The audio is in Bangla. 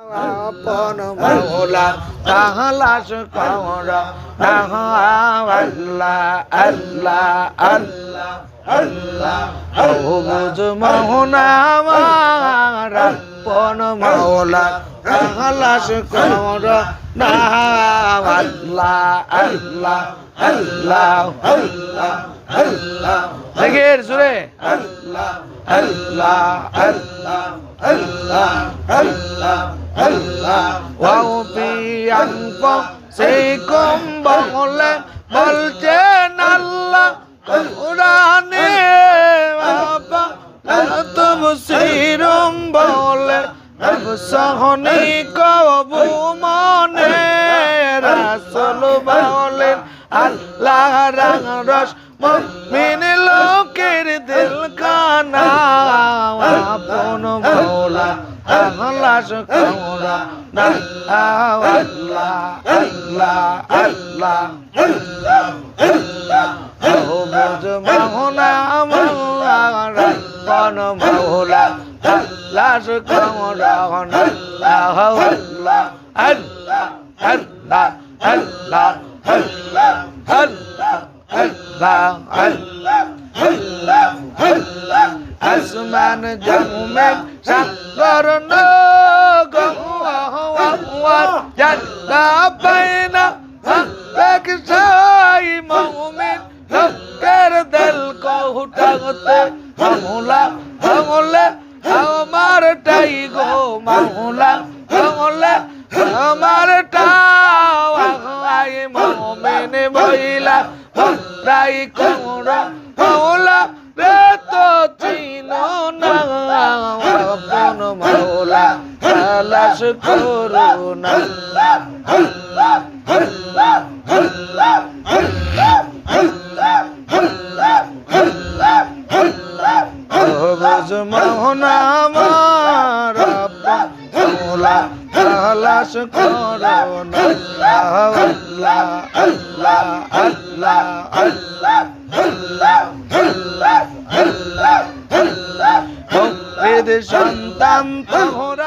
আপন মৌলা তাহলাস কমরা তাহ আল্লাহ আল্লাহ আল্লাহ আল্লাহ বুঝ মোহনা আমার আপন মৌলা তাহলাস কমরা না আল্লাহ আল্লাহ আল্লাহ আল্লাহ আল্লাহ দেখের সুরে। আল্লাহ আল্লাহ আল্লাহ আল্লাহ আল্লাহ সেই কম বলে বলছেন আল্লাহ কোরআনে বাবা তুম সিরম বলে সহনি কবু মনে রাসুল বলেন আল্লাহ রং রস মিন লোকের দিল কানা আল্লাহ কমরা না আল্লাহ আল্লাহ আল্লাহ আল্লাহ আল্লাহ ও বুঝ মোহনা মোহনা আপন মৌলা আল্লাহ কমরা না আল্লাহ আল্লাহ আল্লাহ আল্লাহ আল্লাহ আল্লাহ আল্লাহ আল্লাহ আল্লাহ আল্লাহ আসমান নগর জান্না বাইনা এক সাই মুমিন লোকের দিল কো উঠাতে মামলা মামলা আমার টাই গো মামলা মামলা আমার টাও আই মুমিন বইলা রাই কোরা মাওলা রে তো চিনো না তালাশ করো না বুঝ মোহনা আমার মাওলা তালাশ করো না আল্লাহ আল্লাহ আল্লাহ আল্লাহ আল্লাহ আল্লাহ আল্লাহ আল্লাহ সন্তান তোহরাই